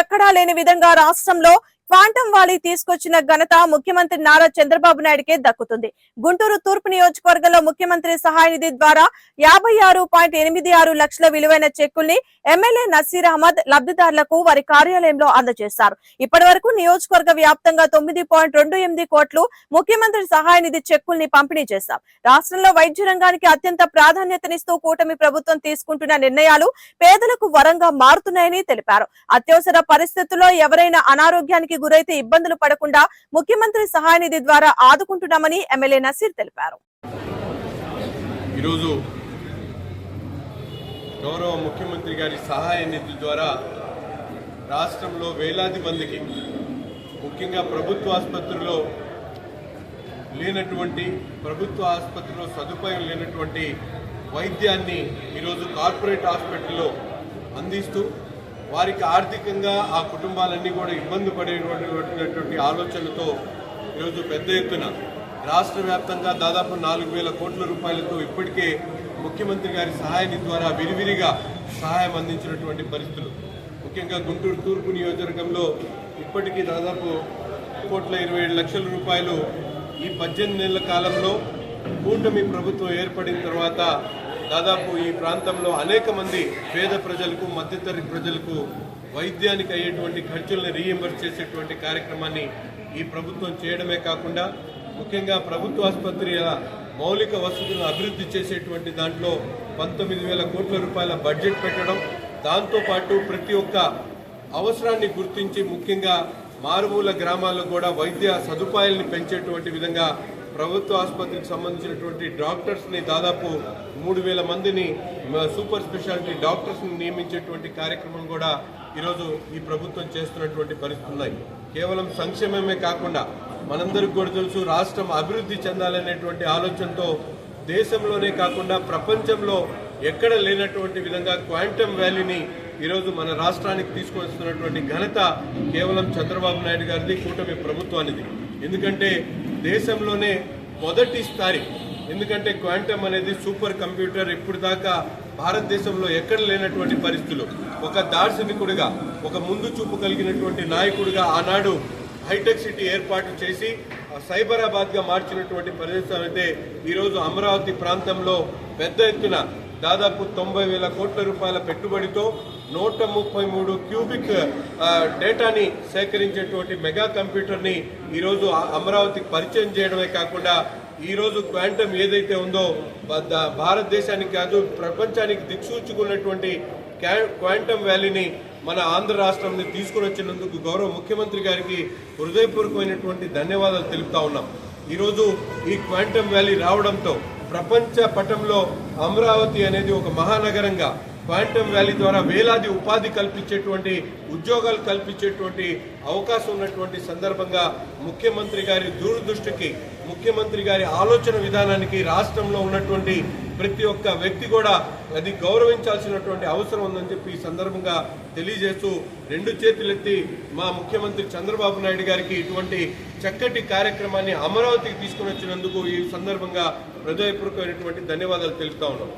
ఎక్కడా లేని విధంగా రాష్ట్రంలో క్వాంటం వాలీ తీసుకొచ్చిన ఘనత ముఖ్యమంత్రి నారా చంద్రబాబు నాయుడుకే దక్కుతుంది. గుంటూరు తూర్పు నియోజకవర్గంలో ముఖ్యమంత్రి సహాయ నిధి ద్వారా యాభై ఆరు పాయింట్ ఎనిమిది ఆరు లక్షల విలువైన చెక్కుల్ని ఎమ్మెల్యే నసీర్ అహ్మద్ లబ్ధిదారులకు వారి కార్యాలయంలో అందజేశారు. ఇప్పటి వరకు నియోజకవర్గ వ్యాప్తంగా తొమ్మిది పాయింట్ రెండు ఎనిమిది కోట్లు ముఖ్యమంత్రి సహాయ నిధి చెక్కుల్ని పంపిణీ చేశాం. రాష్ట్రంలో వైద్య రంగానికి అత్యంత ప్రాధాన్యతనిస్తూ కూటమి ప్రభుత్వం తీసుకుంటున్న నిర్ణయాలు పేదలకు వరంగా మారుతున్నాయని తెలిపారు. అత్యవసర పరిస్థితుల్లో ఎవరైనా అనారోగ్యానికి గురైతే ఇబ్బందులు పడకుండా ముఖ్యమంత్రి సహాయ నిధి ద్వారా ఆదుకుంటున్నామని ఎమ్మెల్యే నసీర్ తెలిపారు. ఈరోజు గౌరవ ముఖ్యమంత్రి గారి సహాయ నిధి ద్వారా రాష్ట్రంలో వేలాది మందికి ముఖ్యంగా ప్రభుత్వ ఆసుపత్రిలో లేనటువంటి ప్రభుత్వ ఆసుపత్రిలో సదుపాయం లేనటువంటి వైద్యాన్ని ఈరోజు కార్పొరేట్ హాస్పిటల్లో అందిస్తూ వారికి ఆర్థికంగా ఆ కుటుంబాలన్నీ కూడా ఇబ్బంది పడేటువంటి ఆలోచనతో ఈరోజు పెద్ద ఎత్తున రాష్ట్ర వ్యాప్తంగా దాదాపు నాలుగు వేల కోట్ల రూపాయలతో ఇప్పటికే ముఖ్యమంత్రి గారి సహాయాన్ని ద్వారా విరివిరిగా సహాయం అందించినటువంటి పరిస్థితులు. ముఖ్యంగా గుంటూరు తూర్పు నియోజకవర్గంలో ఇప్పటికీ దాదాపు కోట్ల ఇరవై ఏడు లక్షల రూపాయలు ఈ పద్దెనిమిది నెలల కాలంలో కూటమి ప్రభుత్వం ఏర్పడిన తర్వాత దాదాపు ఈ ప్రాంతంలో అనేక మంది పేద ప్రజలకు మధ్యతరగతి ప్రజలకు వైద్యానికి అయ్యేటువంటి ఖర్చులను రీఎంబర్స్ చేసేటువంటి కార్యక్రమాన్ని ఈ ప్రభుత్వం చేయడమే కాకుండా ముఖ్యంగా ప్రభుత్వ ఆసుపత్రిల మౌలిక వసతులను అభివృద్ధి చేసేటువంటి దాంట్లో పంతొమ్మిది వేల కోట్ల రూపాయల బడ్జెట్ పెట్టడం దాంతోపాటు ప్రతి ఒక్క అవసరాన్ని గుర్తించి ముఖ్యంగా మారుమూల గ్రామాల్లో కూడా వైద్య సదుపాయాల్ని పెంచేటువంటి విధంగా ప్రభుత్వ ఆసుపత్రికి సంబంధించినటువంటి డాక్టర్స్ని దాదాపు మూడు వేల మందిని సూపర్ స్పెషాలిటీ డాక్టర్స్ని నియమించేటువంటి కార్యక్రమం కూడా ఈరోజు ఈ ప్రభుత్వం చేస్తున్నటువంటి పరిస్థితులు ఉన్నాయి. కేవలం సంక్షేమమే కాకుండా మనందరికి కూడా తెలుసు రాష్ట్రం అభివృద్ధి చెందాలనేటువంటి ఆలోచనతో దేశంలోనే కాకుండా ప్రపంచంలో ఎక్కడ లేనటువంటి విధంగా క్వాంటమ్ వ్యాలీని ఈరోజు మన రాష్ట్రానికి తీసుకొస్తున్నటువంటి ఘనత కేవలం చంద్రబాబు నాయుడు గారిది కూటమి ప్రభుత్వానిది. ఎందుకంటే దేశంలోనే మొదటి ఎందుకంటే క్వాంటమ్ అనేది సూపర్ కంప్యూటర్ ఇప్పుడు దాకా భారతదేశంలో ఎక్కడ లేనటువంటి పరిస్థితులు. ఒక దార్శనికుడిగా ఒక ముందు చూపు కలిగినటువంటి నాయకుడిగా ఆనాడు హైటెక్ సిటీ ఏర్పాటు చేసి సైబరాబాద్గా మార్చినటువంటి ప్రదేశం అయితే ఈరోజు అమరావతి ప్రాంతంలో పెద్ద ఎత్తున దాదాపు తొంభై వేల కోట్ల రూపాయల పెట్టుబడితో నూట ముప్పై మూడు క్యూబిక్ డేటాని సేకరించేటువంటి మెగా కంప్యూటర్ని ఈరోజు అమరావతికి పరిచయం చేయడమే కాకుండా ఈరోజు క్వాంటమ్ ఏదైతే ఉందో భారతదేశానికి కాదు ప్రపంచానికి దిక్సూచుకున్నటువంటి క్వాంటమ్ వ్యాలీని మన ఆంధ్ర రాష్ట్రంని తీసుకుని వచ్చినందుకు గౌరవ ముఖ్యమంత్రి గారికి హృదయపూర్వకమైనటువంటి ధన్యవాదాలు తెలుపుతా ఉన్నాం. ఈరోజు ఈ క్వాంటమ్ వ్యాలీ రావడంతో ప్రపంచ పటంలో అమరావతి అనేది ఒక మహానగరంగా క్వాంటమ్ వ్యాలీ ద్వారా వేలాది ఉపాధి కల్పించేటువంటి ఉద్యోగాలు కల్పించేటువంటి అవకాశం ఉన్నటువంటి సందర్భంగా ముఖ్యమంత్రి గారి దూరదృష్టికి ముఖ్యమంత్రి గారి ఆలోచన విధానానికి రాష్ట్రంలో ఉన్నటువంటి ప్రతి ఒక్క వ్యక్తి కూడా అది గౌరవించాల్సినటువంటి అవసరం ఉందని చెప్పి ఈ సందర్భంగా తెలియజేస్తూ రెండు చేతులెత్తి మా ముఖ్యమంత్రి చంద్రబాబు నాయుడు గారికి ఇటువంటి చక్కటి కార్యక్రమాన్ని అమరావతికి తీసుకుని వచ్చినందుకు ఈ సందర్భంగా హృదయపూర్వకమైనటువంటి ధన్యవాదాలు తెలుపుతా ఉన్నాం.